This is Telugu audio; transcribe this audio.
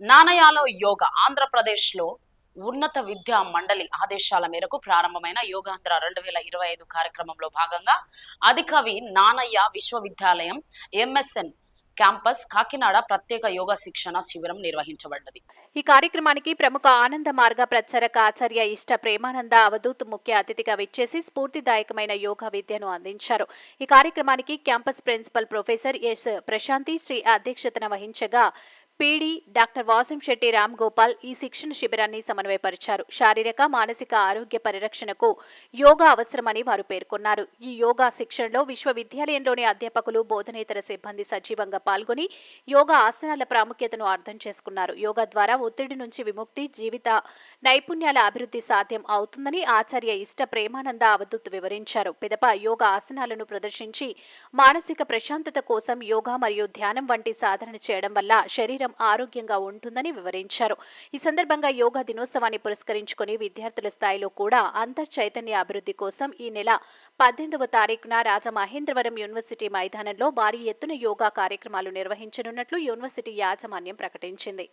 నానయాలో యోగా ఆంధ్రప్రదేశ్లో ఉన్నత విద్యా మండలి ఆదేశాల మేరకు ప్రారంభమైన యోగాంధ్ర రెండు వేల ఇరవై ఐదు కార్యక్రమంలో భాగంగా అధికవి నానయ్య విశ్వవిద్యాలయం ఎంఎస్ఎన్ క్యాంపస్ కాకినాడ ప్రత్యేక యోగా శిక్షణ శిబిరం నిర్వహించబడ్డది. ఈ కార్యక్రమానికి ప్రముఖ ఆనంద మార్గ ప్రచారక ఆచార్య ఇష్ట ప్రేమానంద అవధూత్ ముఖ్య అతిథిగా విచ్చేసి స్ఫూర్తిదాయకమైన యోగా విద్యను అందించారు. ఈ కార్యక్రమానికి campus principal professor S Prasanthi Sri అధ్యక్షతన వహించగా పీడీ డాక్టర్ వాసం శెట్టి రామ్ గోపాల్ ఈ శిక్షణ శిబిరాన్ని సమన్వయపరిచారు. శారీరక మానసిక ఆరోగ్య పరిరక్షణకు యోగా అవసరమని వారు పేర్కొన్నారు. ఈ యోగా శిక్షణలో విశ్వవిద్యాలయంలోని అధ్యాపకులు బోధనేతర సిబ్బంది సజీవంగా పాల్గొని యోగా ఆసనాల ప్రాముఖ్యతను అర్థం చేసుకున్నారు. యోగా ద్వారా ఒత్తిడి నుంచి విముక్తి జీవిత నైపుణ్యాల అభివృద్ధి సాధ్యం అవుతుందని ఆచార్య ఇష్ట ప్రేమానంద అవధూత్ వివరించారు. పిదప యోగా ఆసనాలను ప్రదర్శించి మానసిక ప్రశాంతత కోసం యోగా మరియు ధ్యానం వంటి సాధన చేయడం వల్ల శరీరం ఆరోగ్యంగా ఉంటుందని వివరించారు. ఈ సందర్భంగా యోగా దినోత్సవాన్ని పురస్కరించుకుని విద్యార్థుల స్థాయిలో కూడా అంతర్ చైతన్య అభివృద్ధి కోసం ఈ నెల పద్దెనిమిదవ తారీఖున రాజమహేంద్రవరం యూనివర్సిటీ మైదానంలో భారీ ఎత్తున యోగా కార్యక్రమాలు నిర్వహించనున్నట్లు యూనివర్సిటీ యాజమాన్యం ప్రకటించింది.